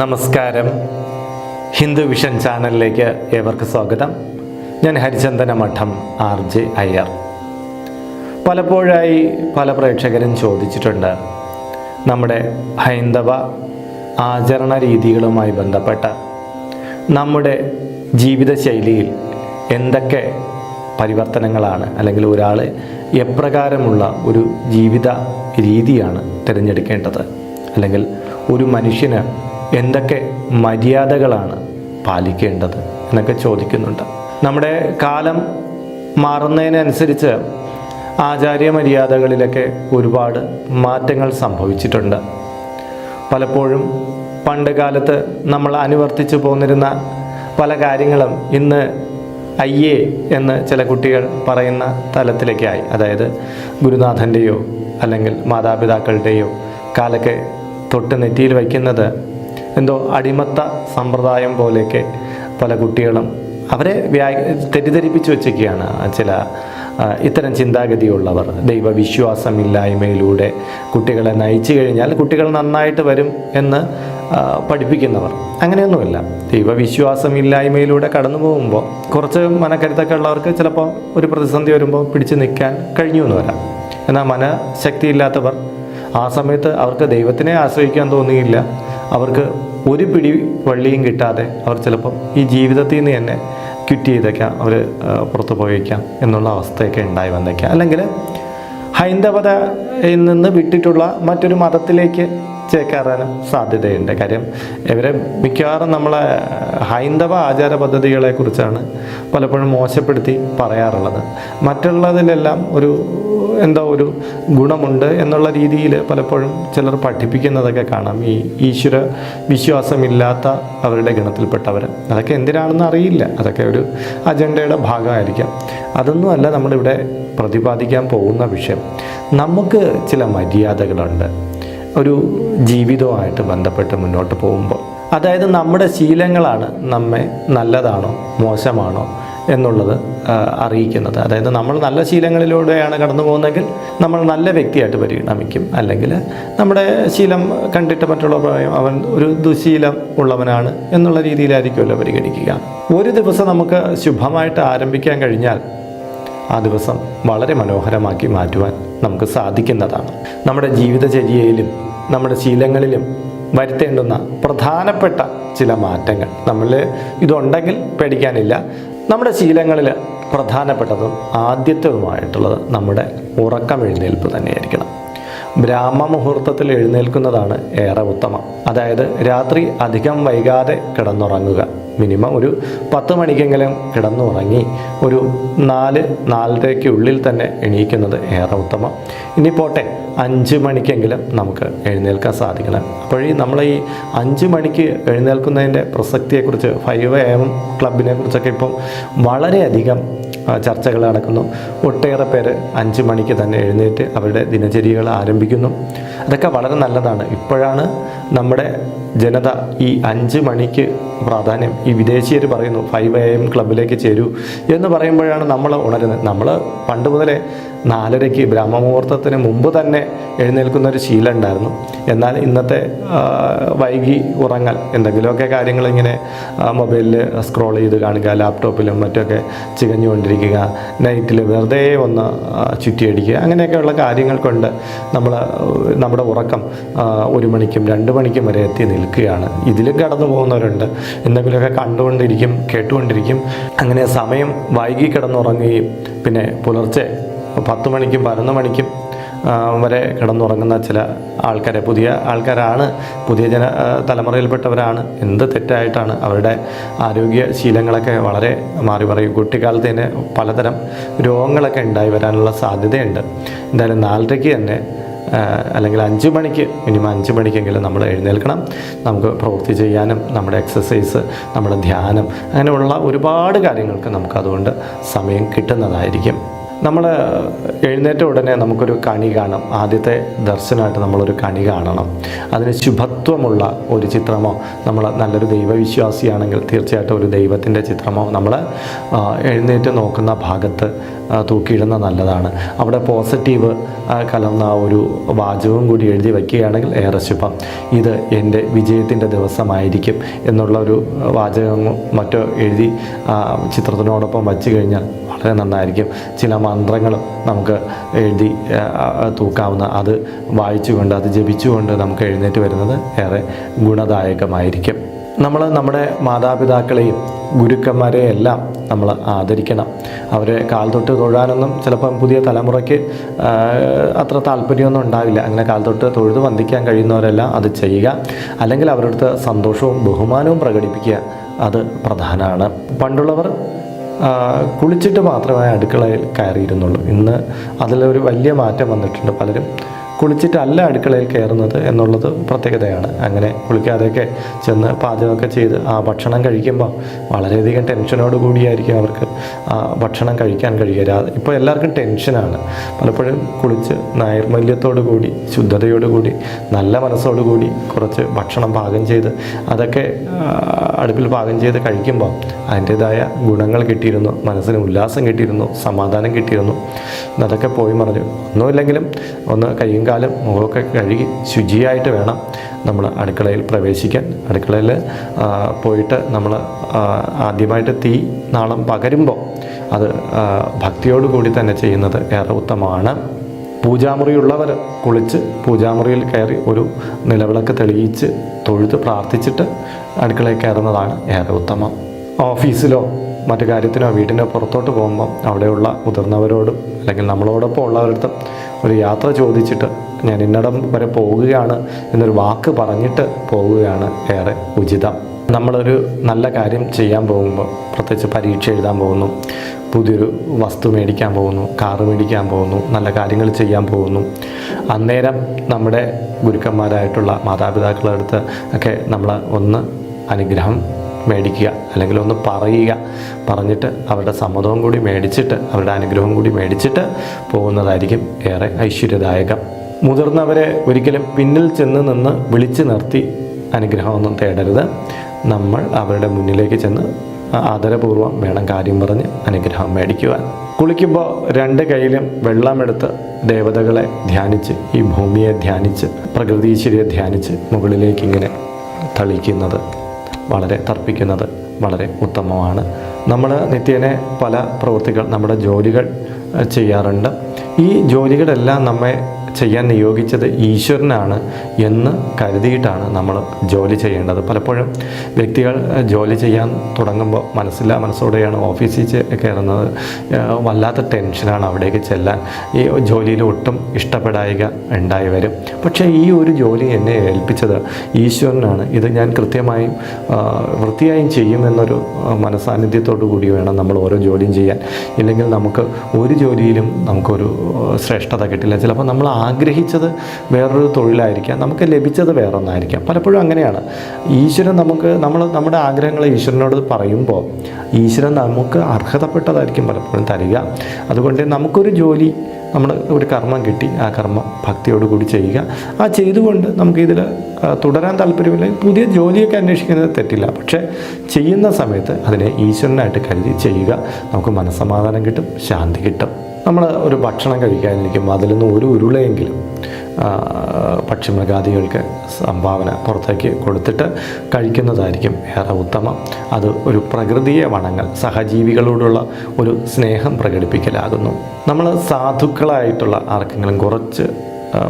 നമസ്കാരം. ഹിന്ദു വിഷൻ ചാനലിലേക്ക് ഏവർക്ക് സ്വാഗതം. ഞാൻ ഹരിചന്ദന മഠം ആർ ജെ അയ്യർ. പലപ്പോഴായി പല പ്രേക്ഷകരും ചോദിച്ചിട്ടുണ്ട് നമ്മുടെ ഹൈന്ദവ ആചരണ രീതികളുമായി ബന്ധപ്പെട്ട നമ്മുടെ ജീവിതശൈലിയിൽ എന്തൊക്കെ പരിവർത്തനങ്ങളാണ് അല്ലെങ്കിൽ ഒരാൾ എപ്രകാരമുള്ള ഒരു ജീവിത രീതിയാണ് തിരഞ്ഞെടുക്കേണ്ടത് അല്ലെങ്കിൽ ഒരു മനുഷ്യന് എന്തൊക്കെ മര്യാദകളാണ് പാലിക്കേണ്ടത് എന്നൊക്കെ ചോദിക്കുന്നുണ്ട്. നമ്മുടെ കാലം മാറുന്നതിനനുസരിച്ച് ആചാര്യ മര്യാദകളിലൊക്കെ ഒരുപാട് മാറ്റങ്ങൾ സംഭവിച്ചിട്ടുണ്ട്. പലപ്പോഴും പണ്ട് കാലത്ത് നമ്മൾ അനുവർത്തിച്ചു പോന്നിരുന്ന പല കാര്യങ്ങളും ഇന്ന് അയ്യേ എന്ന് ചില കുട്ടികൾ പറയുന്ന തലത്തിലേക്കായി. അതായത് ഗുരുനാഥന്റെയോ അല്ലെങ്കിൽ മാതാപിതാക്കളുടെയോ കാലൊക്കെ തൊട്ട് നെറ്റിയിൽ വയ്ക്കുന്നത് എന്തോ അടിമത്ത സമ്പ്രദായം പോലെയൊക്കെ പല കുട്ടികളും അവരെ വ്യാ തെറ്റിദ്ധരിപ്പിച്ചു വെച്ചൊക്കെയാണ് ചില ഇത്തരം ചിന്താഗതിയുള്ളവർ. ദൈവവിശ്വാസമില്ലായ്മയിലൂടെ കുട്ടികളെ നയിച്ചു കഴിഞ്ഞാൽ കുട്ടികൾ നന്നായിട്ട് വരും എന്ന് പഠിപ്പിക്കുന്നവർ. അങ്ങനെയൊന്നുമില്ല. ദൈവവിശ്വാസമില്ലായ്മയിലൂടെ കടന്നു പോകുമ്പോൾ കുറച്ച് മനക്കരുത്തൊക്കെ ഉള്ളവർക്ക് ചിലപ്പോൾ ഒരു പ്രതിസന്ധി വരുമ്പോൾ പിടിച്ചു നിൽക്കാൻ കഴിഞ്ഞു എന്ന് വരാം. എന്നാൽ മനഃശക്തിയില്ലാത്തവർ ആ സമയത്ത് അവർക്ക് ദൈവത്തിനെ ആശ്രയിക്കാൻ തോന്നിയില്ല. അവർക്ക് ഒരു പിടി വള്ളിയും കിട്ടാതെ അവർ ചിലപ്പം ഈ ജീവിതത്തിൽ നിന്ന് തന്നെ ക്വിറ്റ് ചെയ്തേക്കാം അവർ പുറത്തു പോയേക്കാം എന്നുള്ള അവസ്ഥയൊക്കെ ഉണ്ടായി വന്നേക്കാം. അല്ലെങ്കിൽ ഹൈന്ദവതയിൽ നിന്ന് വിട്ടിട്ടുള്ള മറ്റൊരു മതത്തിലേക്ക് ചേക്കാറാനും സാധ്യതയുണ്ട്. കാര്യം ഇവരെ മിക്കവാറും നമ്മളെ ഹൈന്ദവ ആചാര പദ്ധതികളെക്കുറിച്ചാണ് പലപ്പോഴും മോശപ്പെടുത്തി പറയാറുള്ളത്. മറ്റുള്ളതിലെല്ലാം ഒരു എന്തോ ഒരു ഗുണമുണ്ട് എന്നുള്ള രീതിയിൽ പലപ്പോഴും ചിലർ പഠിപ്പിക്കുന്നതൊക്കെ കാണാം. ഈ ഈശ്വര വിശ്വാസമില്ലാത്ത അവരുടെ ഗണത്തിൽപ്പെട്ടവർ അതൊക്കെ എന്തിനാണെന്ന് അറിയില്ല. അതൊക്കെ ഒരു അജണ്ടയുടെ ഭാഗമായിരിക്കാം. അതൊന്നുമല്ല നമ്മളിവിടെ പ്രതിപാദിക്കാൻ പോകുന്ന വിഷയം. നമുക്ക് ചില മര്യാദകളുണ്ട്. ഒരു ജീവിതവുമായിട്ട് ബന്ധപ്പെട്ട് മുന്നോട്ട് പോകുമ്പോൾ. അതായത് നമ്മുടെ ശീലങ്ങളാണ് നമ്മെ നല്ലതാണോ മോശമാണോ എന്നുള്ളത് അറിയിക്കുന്നത്. അതായത് നമ്മൾ നല്ല ശീലങ്ങളിലൂടെയാണ് കടന്നു പോകുന്നതെങ്കിൽ നമ്മൾ നല്ല വ്യക്തിയായിട്ട് പരിണമിക്കും. അല്ലെങ്കിൽ നമ്മുടെ ശീലം കണ്ടിട്ട് മറ്റുള്ളവർ പറയും അവൻ ഒരു ദുശീലം ഉള്ളവനാണ് എന്നുള്ള രീതിയിലായിരിക്കുമല്ലോ പരിഗണിക്കുക. ഒരു ദിവസം നമുക്ക് ശുഭമായിട്ട് ആരംഭിക്കാൻ കഴിഞ്ഞാൽ ആ ദിവസം വളരെ മനോഹരമാക്കി മാറ്റുവാൻ നമുക്ക് സാധിക്കുന്നതാണ്. നമ്മുടെ ജീവിതചര്യയിലും നമ്മുടെ ശീലങ്ങളിലും വരുത്തേണ്ടുന്ന പ്രധാനപ്പെട്ട ചില മാറ്റങ്ങൾ. നമ്മൾ ഇതുണ്ടെങ്കിൽ പേടിക്കാനില്ല. നമ്മുടെ ശീലങ്ങളിൽ പ്രധാനപ്പെട്ടതും ആദ്യത്തേതുമായിട്ടുള്ളത് നമ്മുടെ ഉറക്കം എഴുന്നേൽപ്പ് തന്നെയായിരിക്കണം. ബ്രാഹ്മ മുഹൂർത്തത്തിൽ എഴുന്നേൽക്കുന്നതാണ് ഏറെ ഉത്തമം. അതായത് രാത്രി അധികം വൈകാതെ കിടന്നുറങ്ങുക. മിനിമം ഒരു പത്ത് മണിക്കെങ്കിലും കിടന്നുറങ്ങി ഒരു നാല് നാലരയ്ക്കുള്ളിൽ തന്നെ എണീക്കുന്നത് ഏറെ ഉത്തമം. ഇനി പോട്ടെ അഞ്ച് മണിക്കെങ്കിലും നമുക്ക് എഴുന്നേൽക്കാൻ സാധിക്കണം. അപ്പോൾ ഈ നമ്മൾ ഈ അഞ്ച് മണിക്ക് എഴുന്നേൽക്കുന്നതിന്റെ പ്രസക്തിയെക്കുറിച്ച് ഫൈവ് എ ക്ലബിനെ കുറിച്ചൊക്കെ ഇപ്പം വളരെയധികം ചർച്ചകൾ നടക്കുന്നു. ഒട്ടേറെ പേര് അഞ്ച് മണിക്ക് തന്നെ എഴുന്നേറ്റ് അവരുടെ ദിനചര്യകൾ ആരംഭിക്കുന്നു. അതൊക്കെ വളരെ നല്ലതാണ്. ഇപ്പോഴാണ് നമ്മുടെ ജനത ഈ അഞ്ച് മണിക്ക് പ്രാധാന്യം ഈ വിദേശീയർ പറയുന്നു ഫൈവ് എ എം ക്ലബിലേക്ക് ചേരൂ എന്ന് പറയുമ്പോഴാണ് നമ്മൾ ഉണരുന്നത്. നമ്മൾ പണ്ട് മുതലേ നാലരയ്ക്ക് ബ്രഹ്മമുഹൂർത്തത്തിന് മുമ്പ് തന്നെ എഴുന്നേൽക്കുന്ന ഒരു ശീലം ഉണ്ടായിരുന്നു എന്നാൽ ഇന്നത്തെ വൈകി ഉറങ്ങൽ എന്തെങ്കിലുമൊക്കെ കാര്യങ്ങൾ ഇങ്ങനെ മൊബൈലിൽ സ്ക്രോൾ ചെയ്ത് കാണുക ലാപ്ടോപ്പിലും മറ്റൊക്കെ ചികഞ്ഞുകൊണ്ടിരിക്കുക നൈറ്റിൽ വെറുതെ ഒന്ന് ചുറ്റിയടിക്കുക അങ്ങനെയൊക്കെയുള്ള കാര്യങ്ങൾ കൊണ്ട് നമ്മൾ നമ്മുടെ ഉറക്കം ഒരു മണിക്കും രണ്ട് മണിക്കും വരെ എത്തി നിൽക്കുകയാണ്. ഇതിലും കടന്നു പോകുന്നവരുണ്ട്. എന്തെങ്കിലുമൊക്കെ കണ്ടുകൊണ്ടിരിക്കും കേട്ടുകൊണ്ടിരിക്കും. അങ്ങനെ സമയം വൈകി കിടന്നുറങ്ങുകയും പിന്നെ പുലർച്ചെ പത്ത് മണിക്കും പതിനൊന്ന് മണിക്കും വരെ കിടന്നുറങ്ങുന്ന ചില ആൾക്കാരെ പുതിയ ആൾക്കാരാണ് പുതിയ ജന തലമുറയിൽപ്പെട്ടവരാണ് എന്ത് തെറ്റായിട്ടാണ് അവരുടെ ആരോഗ്യ ശീലങ്ങളൊക്കെ വളരെ മാറി പറയും. കുട്ടിക്കാലത്ത് തന്നെ പലതരം രോഗങ്ങളൊക്കെ ഉണ്ടായി വരാനുള്ള സാധ്യതയുണ്ട്. എന്തായാലും നാലരയ്ക്ക് തന്നെ അല്ലെങ്കിൽ അഞ്ച് മണിക്ക് മിനിമം അഞ്ച് മണിക്കെങ്കിലും നമ്മൾ എഴുന്നേൽക്കണം. നമുക്ക് പ്രവൃത്തി ചെയ്യാനും നമ്മുടെ എക്സസൈസ് നമ്മുടെ ധ്യാനം അങ്ങനെയുള്ള ഒരുപാട് കാര്യങ്ങൾക്ക് നമുക്ക് അതുകൊണ്ട് സമയം കിട്ടുന്നതായിരിക്കും. നമ്മൾ എഴുന്നേറ്റ ഉടനെ നമുക്കൊരു കണി കാണും. ആദ്യത്തെ ദർശനമായിട്ട് നമ്മളൊരു കണി കാണണം. അതിന് ശുഭത്വമുള്ള ഒരു ചിത്രമോ നമ്മൾ നല്ലൊരു ദൈവവിശ്വാസിയാണെങ്കിൽ തീർച്ചയായിട്ടും ഒരു ദൈവത്തിന്റെ ചിത്രമോ നമ്മൾ എഴുന്നേറ്റ് നോക്കുന്ന ഭാഗത്ത് തൂക്കിയിടുന്ന നല്ലതാണ്. അവിടെ പോസിറ്റീവ് കലർന്ന ഒരു വാചകവും കൂടി എഴുതി വയ്ക്കുകയാണെങ്കിൽ ഏറെ ശുഭം. ഇത് എന്റെ വിജയത്തിന്റെ ദിവസമായിരിക്കും എന്നുള്ള ഒരു വാചകവും മറ്റോ എഴുതി ചിത്രത്തിനോടൊപ്പം വച്ചു കഴിഞ്ഞാൽ വളരെ നന്നായിരിക്കും. ചില മന്ത്രങ്ങളും നമുക്ക് എഴുതി തൂക്കാവുന്ന അത് വായിച്ചുകൊണ്ട് അത് ജപിച്ചുകൊണ്ട് നമുക്ക് എഴുന്നേറ്റ് വരുന്നത് ഏറെ ഗുണദായകമായിരിക്കും. നമ്മൾ നമ്മുടെ മാതാപിതാക്കളെയും ഗുരുക്കന്മാരെയും എല്ലാം നമ്മൾ ആദരിക്കണം. അവരെ കാൽ തൊട്ട് തൊഴാനൊന്നും ചിലപ്പം പുതിയ തലമുറയ്ക്ക് അത്ര താല്പര്യമൊന്നും ഉണ്ടാവില്ല. അങ്ങനെ കാൽ തൊട്ട് തൊഴുത് വന്ദിക്കാൻ കഴിയുന്നവരെല്ലാം അത് ചെയ്യുക. അല്ലെങ്കിൽ അവരുടെ സന്തോഷവും ബഹുമാനവും പ്രകടിപ്പിക്കുക അത് പ്രധാനമാണ്. പണ്ടുള്ളവർ കുളിച്ചിട്ട് മാത്രമേ അടുക്കളയിൽ കയറിയിരുന്നുള്ളൂ. ഇന്ന് അതിലൊരു വലിയ മാറ്റം വന്നിട്ടുണ്ട് പലരും. കുളിച്ചിട്ടല്ല അടുക്കളയിൽ കയറുന്നത് എന്നുള്ളത് പ്രത്യേകതയാണ്. അങ്ങനെ കുളിക്കാതെയൊക്കെ ചെന്ന് പാചകമൊക്കെ ചെയ്ത് ആ ഭക്ഷണം കഴിക്കുമ്പോൾ വളരെയധികം ടെൻഷനോട് കൂടിയായിരിക്കും അവർക്ക് ആ ഭക്ഷണം കഴിക്കാൻ കഴിയുക. ഇപ്പോൾ എല്ലാവർക്കും ടെൻഷനാണ്. പലപ്പോഴും കുളിച്ച് നൈർമല്യത്തോടു കൂടി ശുദ്ധതയോടുകൂടി നല്ല മനസ്സോടുകൂടി കുറച്ച് ഭക്ഷണം പാകം ചെയ്ത് അതൊക്കെ അടുപ്പിൽ പാകം ചെയ്ത് കഴിക്കുമ്പോൾ അതിന്റേതായ ഗുണങ്ങൾ കിട്ടിയിരുന്നു. മനസ്സിന് ഉല്ലാസം കിട്ടിയിരുന്നു. സമാധാനം കിട്ടിയിരുന്നു. അതൊക്കെ പോയി മറിഞ്ഞു ഒന്നുമില്ലെങ്കിലും ഒന്ന് കാലും മുഖമൊക്കെ കഴുകി ശുചിയായിട്ട് വേണം നമ്മൾ അടുക്കളയിൽ പ്രവേശിക്കാൻ. അടുക്കളയിൽ പോയിട്ട് നമ്മൾ ആദ്യമായിട്ട് തീ നാളം പകരുമ്പോൾ അത് ഭക്തിയോടുകൂടി കൂടി തന്നെ ചെയ്യുന്നത് ഏറെ ഉത്തമമാണ്. പൂജാമുറിയുള്ളവർ കുളിച്ച് പൂജാമുറിയിൽ കയറി ഒരു നിലവിളക്ക് തെളിയിച്ച് തൊഴുത് പ്രാർത്ഥിച്ചിട്ട് അടുക്കളയിൽ കയറുന്നതാണ് ഏറെ ഉത്തമം. ഓഫീസിലോ മറ്റു കാര്യത്തിനോ വീടിനോ പുറത്തോട്ട് പോകുമ്പോൾ അവിടെയുള്ള മുതിർന്നവരോടും അല്ലെങ്കിൽ നമ്മളോടൊപ്പം ഉള്ളവരടുത്തും ഒരു യാത്ര ചോദിച്ചിട്ട് ഞാൻ ഇന്നടം വരെ പോവുകയാണ് എന്നൊരു വാക്ക് പറഞ്ഞിട്ട് പോവുകയാണ് ഏറെ ഉചിതം. നമ്മളൊരു നല്ല കാര്യം ചെയ്യാൻ പോകുമ്പോൾ പ്രത്യേകിച്ച് പരീക്ഷ എഴുതാൻ പോകുന്നു പുതിയൊരു വസ്തു മേടിക്കാൻ പോകുന്നു കാറ് മേടിക്കാൻ പോകുന്നു നല്ല കാര്യങ്ങൾ ചെയ്യാൻ പോകുന്നു. അന്നേരം നമ്മുടെ ഗുരുക്കന്മാരായിട്ടുള്ള മാതാപിതാക്കളുടെ അടുത്ത് ഒക്കെ നമ്മൾ ഒന്ന് അനുഗ്രഹം മേടിക്കുക അല്ലെങ്കിൽ ഒന്ന് പറയുക. പറഞ്ഞിട്ട് അവരുടെ സമ്മതവും കൂടി മേടിച്ചിട്ട് അവരുടെ അനുഗ്രഹം കൂടി മേടിച്ചിട്ട് പോകുന്നതായിരിക്കും ഏറെ ഐശ്വര്യദായകം. മുതിർന്നവരെ ഒരിക്കലും പിന്നിൽ ചെന്ന് നിന്ന് വിളിച്ചു നിർത്തി അനുഗ്രഹമൊന്നും തേടരുത്. നമ്മൾ അവരുടെ മുന്നിലേക്ക് ചെന്ന് ആദരപൂർവം വേണം കാര്യം പറഞ്ഞ് അനുഗ്രഹം മേടിക്കുവാൻ. കുളിക്കുമ്പോൾ രണ്ട് കൈയിലും വെള്ളമെടുത്ത് ദേവതകളെ ധ്യാനിച്ച് ഈ ഭൂമിയെ ധ്യാനിച്ച് പ്രകൃതീശ്വരിയെ ധ്യാനിച്ച് മുകളിലേക്ക് ഇങ്ങനെ തളിക്കുന്നത്. വളരെ തർപ്പിക്കുന്നത് വളരെ ഉത്തമമാണ്. നമ്മൾ നിത്യേനെ പല പ്രവൃത്തികൾ നമ്മുടെ ജോലികൾ ചെയ്യാറുണ്ട്. ഈ ജോലികളെല്ലാം നമ്മെ ചെയ്യാൻ നിയോഗിച്ചത് ഈശ്വരനാണ് എന്ന് കരുതിയിട്ടാണ് നമ്മൾ ജോലി ചെയ്യേണ്ടത്. പലപ്പോഴും വ്യക്തികൾ ജോലി ചെയ്യാൻ തുടങ്ങുമ്പോൾ മനസ്സില്ല മനസ്സോടെയാണ് ഓഫീസിൽ കയറുന്നത്. വല്ലാത്ത ടെൻഷനാണ് അവിടേക്ക് ചെല്ലാൻ. ഈ ജോലിയിൽ ഒട്ടും ഇഷ്ടപ്പെടായിക ഉണ്ടായി വരും. പക്ഷേ ഈ ഒരു ജോലി എന്നെ ഏൽപ്പിച്ചത് ഈശ്വരനാണ്. ഇത് ഞാൻ കൃത്യമായും വൃത്തിയായും ചെയ്യുമെന്നൊരു മനസാന്നിധ്യത്തോടു കൂടി വേണം നമ്മൾ ഓരോ ജോലിയും ചെയ്യാൻ. ഇല്ലെങ്കിൽ നമുക്ക് ഒരു ജോലിയിലും നമുക്കൊരു ശ്രേഷ്ഠത കിട്ടില്ല. ചിലപ്പോൾ നമ്മൾ ആഗ്രഹിച്ചത് വേറൊരു തൊഴിലായിരിക്കാം. നമുക്ക് ലഭിച്ചത് വേറൊന്നായിരിക്കാം. പലപ്പോഴും അങ്ങനെയാണ്. ഈശ്വരൻ നമുക്ക് നമ്മൾ നമ്മുടെ ആഗ്രഹങ്ങൾ ഈശ്വരനോട് പറയുമ്പോൾ ഈശ്വരൻ നമുക്ക് അർഹതപ്പെട്ടതായിരിക്കും പലപ്പോഴും തരിക. അതുകൊണ്ട് നമുക്കൊരു ജോലി നമ്മൾ ഒരു കർമ്മം കിട്ടി ആ കർമ്മം ഭക്തിയോട് കൂടി ചെയ്യുക. ആ ചെയ്തുകൊണ്ട് നമുക്കിതിൽ തുടരാൻ താല്പര്യമില്ലെങ്കിൽ പുതിയ ജോലിയൊക്കെ അന്വേഷിക്കുന്നത് തെറ്റില്ല. പക്ഷേ ചെയ്യുന്ന സമയത്ത് അതിനെ ഈശ്വരനായിട്ട് കരുതി ചെയ്യുക. നമുക്ക് മനസ്സമാധാനം കിട്ടും ശാന്തി കിട്ടും. നമ്മൾ ഒരു ഭക്ഷണം കഴിക്കാനിരിക്കുമ്പോൾ അതിൽ നിന്ന് ഒരു ഉരുളയെങ്കിലും പക്ഷിമൃഗാദികൾക്ക് സംഭാവന പുറത്തേക്ക് കൊടുത്തിട്ട് കഴിക്കുന്നതായിരിക്കും ഏറെ ഉത്തമം. അത് ഒരു പ്രകൃതിയെ വണങ്ങൽ സഹജീവികളോടുള്ള ഒരു സ്നേഹം പ്രകടിപ്പിക്കലാകുന്നു. നമ്മൾ സാധുക്കളായിട്ടുള്ള ആർക്കെങ്കിലും കുറച്ച്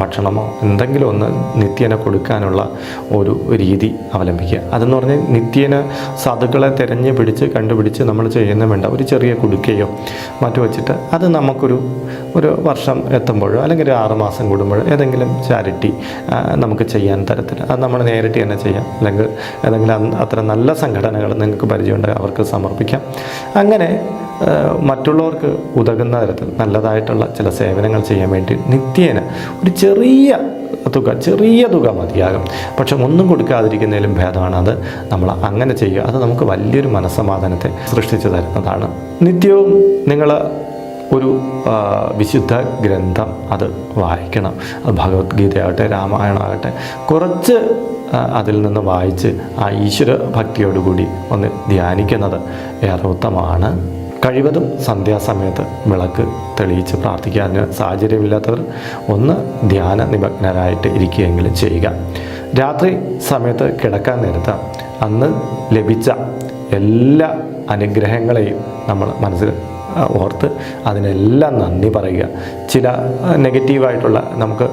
ഭക്ഷണമോ എന്തെങ്കിലും ഒന്ന് നിത്യേന കൊടുക്കാനുള്ള ഒരു രീതി അവലംബിക്കുക. അതെന്ന് പറഞ്ഞാൽ നിത്യേന സാധുക്കളെ തിരഞ്ഞ് പിടിച്ച് കണ്ടുപിടിച്ച് നമ്മൾ ചെയ്യുന്ന വേണ്ട ഒരു ചെറിയ കുടുക്കയോ മറ്റു വച്ചിട്ട് അത് നമുക്കൊരു ഒരു വർഷം എത്തുമ്പോഴോ അല്ലെങ്കിൽ ഒരു ആറുമാസം കൂടുമ്പോഴോ ഏതെങ്കിലും ചാരിറ്റി നമുക്ക് ചെയ്യാൻ തരത്തിൽ അത് നമ്മൾ നേരിട്ട് തന്നെ ചെയ്യാം. അല്ലെങ്കിൽ ഏതെങ്കിലും അത്ര നല്ല സംഘടനകൾ നിങ്ങൾക്ക് പരിചയമുണ്ടെങ്കിൽ അവർക്ക് സമർപ്പിക്കാം. അങ്ങനെ മറ്റുള്ളവർക്ക് ഉതകുന്ന തരത്തിൽ നല്ലതായിട്ടുള്ള ചില സേവനങ്ങൾ ചെയ്യാൻ വേണ്ടി നിത്യേന ഒരു ചെറിയ തുക ചെറിയ തുക മതിയാകും. പക്ഷെ ഒന്നും കൊടുക്കാതിരിക്കുന്നതിലും ഭേദമാണ് അത്. നമ്മൾ അങ്ങനെ ചെയ്യുക. അത് നമുക്ക് വലിയൊരു മനസ്സമാധാനത്തെ സൃഷ്ടിച്ചു തരുന്നതാണ്. നിത്യവും നിങ്ങൾ ഒരു വിശുദ്ധ ഗ്രന്ഥം അത് വായിക്കണം. അത് ഭഗവത്ഗീതയാകട്ടെ രാമായണമാകട്ടെ. കുറച്ച് അതിൽ നിന്ന് വായിച്ച് ആ ഈശ്വര ഭക്തിയോടുകൂടി ഒന്ന് ധ്യാനിക്കുന്നത് ഏറെ ഉത്തമമാണ് കഴിവതും സന്ധ്യാസമയത്ത് വിളക്ക് തെളിയിച്ച് പ്രാർത്ഥിക്കാൻ സാഹചര്യമില്ലാത്തവർ ഒന്ന് ധ്യാന നിമഗ്നരായിട്ട് ഇരിക്കുകയെങ്കിലും ചെയ്യുക. രാത്രി സമയത്ത് കിടക്കാൻ നേരത്ത് അന്ന് ലഭിച്ച എല്ലാ അനുഗ്രഹങ്ങളെയും നമ്മൾ മനസ്സിൽ ഓർത്ത് അതിനെല്ലാം നന്ദി പറയുക. ചില നെഗറ്റീവായിട്ടുള്ള നമുക്ക്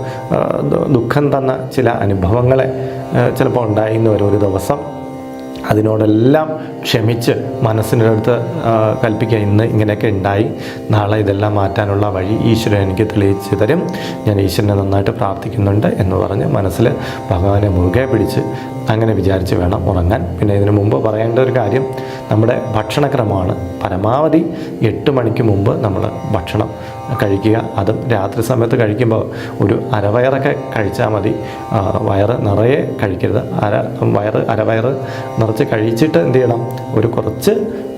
ദുഃഖം തന്ന ചില അനുഭവങ്ങളെ ചിലപ്പോൾ ഉണ്ടായി ഒരു ദിവസം അതിനോടെല്ലാം ക്ഷമിച്ച് മനസ്സിനടുത്ത് കൽപ്പിക്കുക. ഇന്ന് ഇങ്ങനെയൊക്കെ ഉണ്ടായി. നാളെ ഇതെല്ലാം മാറ്റാനുള്ള വഴി ഈശ്വരൻ എനിക്ക് തെളിയിച്ച് തരും. ഞാൻ ഈശ്വരനെ നന്നായിട്ട് പ്രാർത്ഥിക്കുന്നുണ്ട് എന്ന് പറഞ്ഞ് മനസ്സിൽ ഭഗവാനെ മുറുകെ പിടിച്ച് അങ്ങനെ വിചാരിച്ച് വേണം ഉറങ്ങാൻ. പിന്നെ ഇതിനു മുമ്പ് പറയേണ്ട ഒരു കാര്യം നമ്മുടെ ഭക്ഷണക്രമമാണ്. പരമാവധി എട്ട് മണിക്ക് മുമ്പ് നമ്മൾ ഭക്ഷണം കഴിക്കുക. അതും രാത്രി സമയത്ത് കഴിക്കുമ്പോൾ ഒരു അരവയറൊക്കെ കഴിച്ചാൽ മതി. വയറ് നിറയെ കഴിക്കരുത്. അര വയറ് അരവയറ് നിറച്ച് കഴിച്ചിട്ട് എന്ത് ചെയ്യണം? ഒരു കുറച്ച്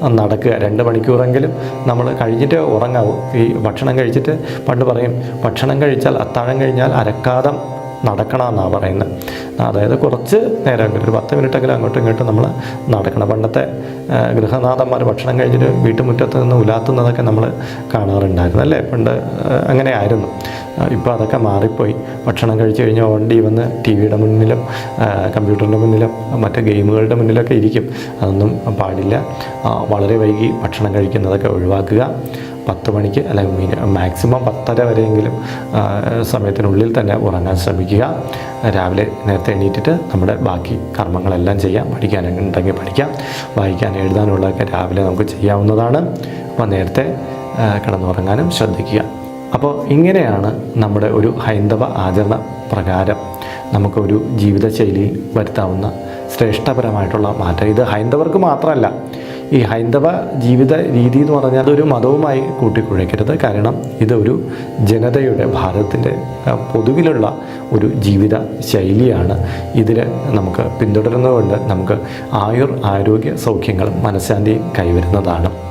നടക്കുക. രണ്ട് മണിക്കൂറെങ്കിലും നമ്മൾ കഴിഞ്ഞിട്ട് ഉറങ്ങാവൂ. ഈ ഭക്ഷണം കഴിച്ചിട്ട് പണ്ട് പറയും ഭക്ഷണം കഴിച്ചാൽ അത്താഴം കഴിഞ്ഞാൽ അരക്കാതം നടക്കണമെന്നാണ് പറയുന്നത് അതായത് കുറച്ച് നേരമെങ്കിലും ഒരു പത്ത് മിനിറ്റെങ്കിലും അങ്ങോട്ടും ഇങ്ങോട്ടും നമ്മൾ നടക്കണം. പണ്ടത്തെ ഗൃഹനാഥന്മാർ ഭക്ഷണം കഴിഞ്ഞിട്ട് വീട്ടുമുറ്റത്ത് നിന്ന് ഉലാത്തുന്നതൊക്കെ നമ്മൾ കാണാറുണ്ടായിരുന്നു അല്ലേ? പണ്ട് അങ്ങനെ ആയിരുന്നു ഇപ്പോൾ അതൊക്കെ മാറിപ്പോയി. ഭക്ഷണം കഴിച്ചു കഴിഞ്ഞാൽ വണ്ടി വന്ന് ടി വിയുടെ മുന്നിലും കമ്പ്യൂട്ടറിന്റെ മുന്നിലും മറ്റ് ഗെയിമുകളുടെ മുന്നിലൊക്കെ ഇരിക്കും. അതൊന്നും പാടില്ല. വളരെ വൈകി ഭക്ഷണം കഴിക്കുന്നതൊക്കെ ഒഴിവാക്കുക. പത്ത് മണിക്ക് അല്ലെങ്കിൽ മാക്സിമം പത്തര വരെയെങ്കിലും സമയത്തിനുള്ളിൽ തന്നെ ഉറങ്ങാൻ ശ്രമിക്കുക. രാവിലെ നേരത്തെ എണീറ്റിട്ട് നമ്മുടെ ബാക്കി കർമ്മങ്ങളെല്ലാം ചെയ്യാം. പഠിക്കാനുണ്ടെങ്കിൽ പഠിക്കാം. വായിക്കാൻ എഴുതാനുള്ളതൊക്കെ രാവിലെ നമുക്ക് ചെയ്യാവുന്നതാണ്. അപ്പോൾ നേരത്തെ കിടന്നുറങ്ങാനും ശ്രദ്ധിക്കുക. അപ്പോൾ ഇങ്ങനെയാണ് നമ്മുടെ ഒരു ഹൈന്ദവ ആചരണ പ്രകാരം നമുക്കൊരു ജീവിതശൈലിയിൽ വരുത്താവുന്ന ശ്രേഷ്ഠപരമായിട്ടുള്ള മാറ്റം. ഇത് ഹൈന്ദവർക്ക് മാത്രമല്ല ഈ ഹൈന്ദവ ജീവിത രീതി എന്ന് പറഞ്ഞാൽ അതൊരു മതവുമായി കൂട്ടിക്കുഴയ്ക്കരുത്. കാരണം ഇതൊരു ജനതയുടെ ഭാരതത്തിന്റെ പൊതുവിലുള്ള ഒരു ജീവിത ശൈലിയാണ്. ഇതിൽ നമുക്ക് പിന്തുടരുന്നതുകൊണ്ട് നമുക്ക് ആയുർ ആരോഗ്യ സൗഖ്യങ്ങളും മനഃശാന്തിയും കൈവരുന്നതാണ്.